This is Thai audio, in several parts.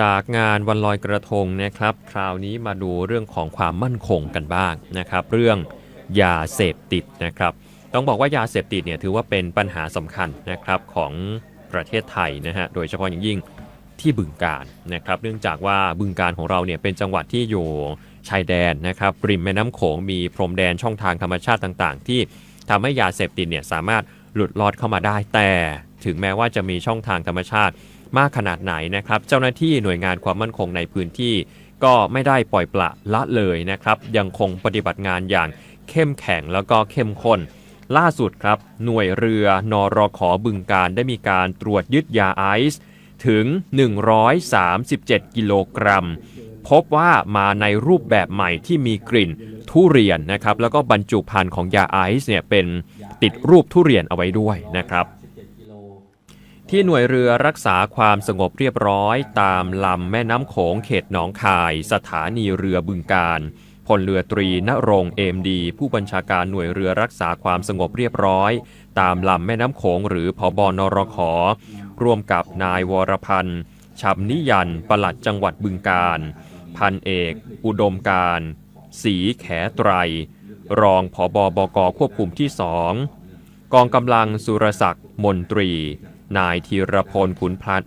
จากงานวันลอยกระทงนะครับ คราวนี้มาดูเรื่องของความมั่นคงกันบ้างนะครับ เรื่องยาเสพติดนะครับ ต้องบอกว่ายาเสพติดเนี่ยถือว่าเป็นปัญหาสำคัญนะครับของประเทศไทยนะฮะโดยเฉพาะอย่างยิ่งที่บึงการนะครับ เนื่องจากว่าบึงการของเราเนี่ยเป็นจังหวัดที่อยู่ชายแดนนะครับริมแม่น้ำโขงมีพรมแดนช่องทางธรรมชาติต่างๆ ที่ทำให้ยาเสพติดเนี่ยสามารถหลุดลอดเข้ามาได้แต่ ถึงแม้ว่าจะมีช่องทางธรรมชาติ มากขนาดไหนนะครับ เจ้าหน้าที่หน่วยงานความมั่นคงในพื้นที่ก็ไม่ได้ปล่อยปละละเลยนะครับ ยังคงปฏิบัติงานอย่างเข้มแข็งแล้วก็เข้มข้น ล่าสุดครับ หน่วยเรือนรขอบึงการได้มีการตรวจยึดยาไอซ์ถึง 137 กิโลกรัม พบว่ามาในรูปแบบใหม่ที่มีกลิ่นทุเรียนนะครับ แล้วก็บรรจุภัณฑ์ของยาไอซ์เนี่ยเป็นติดรูปทุเรียนเอาไว้ด้วยนะครับ ที่หน่วยเรือรักษาความสงบเรียบร้อย ตามลำแม่น้ำโขงเขตหนองคาย สถานีเรือบึงการพลเรือตรีณรงเอมดี ผู้บัญชาการหน่วยเรือรักษาความสงบเรียบร้อย ตามลำแม่น้ำโขงหรือพบนรขร่วมกับนายวรพันธ์ชับนิยันปลัดจังหวัดบึงการ พันเอก อุดมการสีแขไตร รองผอบอบกควบคุมที่สองกองกำลังสุรศักดิ์มนตรี นายธีรพลขุนพัน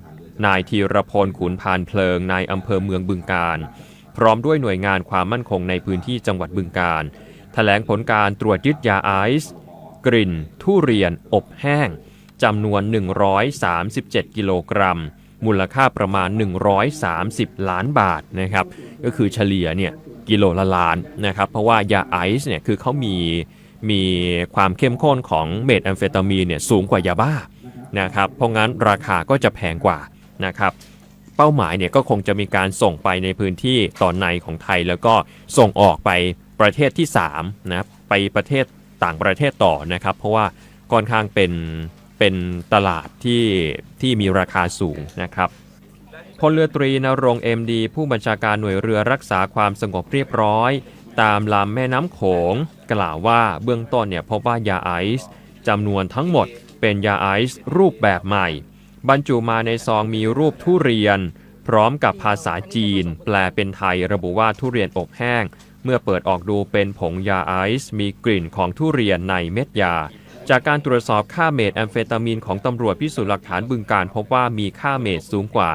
นายธีรพลขุนพานเพลิงนายอำเภอเมืองบึงการ พร้อมด้วยหน่วยงานความมั่นคงในพื้นที่จังหวัดบึงการแถลงผลการตรวจยึดยาไอซ์กลิ่น ทุเรียน อบแห้งจำนวน 137 กิโลกรัม มูลค่าประมาณ 130 ล้านบาทนะครับ ก็คือเฉลี่ยเนี่ยกิโลละล้านนะครับ เพราะว่ายาไอซ์เนี่ยคือเขามีมีความเข้มข้นของเมทแอมเฟตามีนเนี่ยสูงกว่ายาบ้า นะครับเพราะงั้นราคาก็จะแพงกว่านะครับเป้าหมายเนี่ยก็คงจะมีการส่งไปในพื้นที่ตอนในของไทย แล้วก็ส่งออกไปประเทศที่3นะไปประเทศต่างประเทศต่อนะครับ เพราะว่าค่อนข้างเป็นเป็นตลาดที่ที่มีราคาสูงนะครับพลเรือตรีนรงเอ็มดีผู้บัญชาการหน่วยเรือรักษาความสงบเรียบร้อย ตามลำแม่น้ำโขง กล่าวว่าเบื้องต้นเนี่ยพบว่ายาไอซ์จำนวนทั้งหมด เป็นยาไอซ์รูปแบบใหม่ บรรจุมาในซองมีรูปทุเรียน พร้อมกับภาษาจีน แปลเป็นไทยระบุว่าทุเรียนอบแห้ง เมื่อเปิดออกดูเป็นผงยาไอซ์มีกลิ่นของทุเรียนในเม็ดยา จากการตรวจสอบค่าเมทแอมเฟตามีนของตำรวจพิสูจน์หลักฐานบึงการพบว่ามีค่าเมทสูงกว่า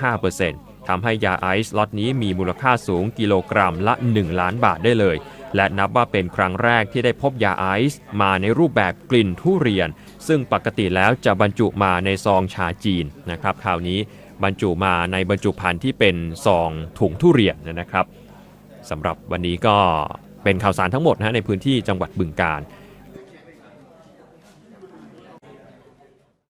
95%ทำให้ยาไอซ์ล็อตนี้มีมูลค่าสูงกิโลกรัมละ 1 ล้านบาทได้เลยและนับว่าเป็นครั้งแรกที่ได้พบยาไอซ์มาในรูปแบบกลิ่นทุเรียน ซึ่งปกติแล้วจะบรรจุมาในซองชาจีนนะครับคราวนี้บรรจุมาในบรรจุภัณฑ์ที่เป็นซองถุงทุเรียนนะครับสำหรับวันนี้ก็เป็นข่าวสารทั้งหมดนะในพื้นที่จังหวัดบึงกาฬ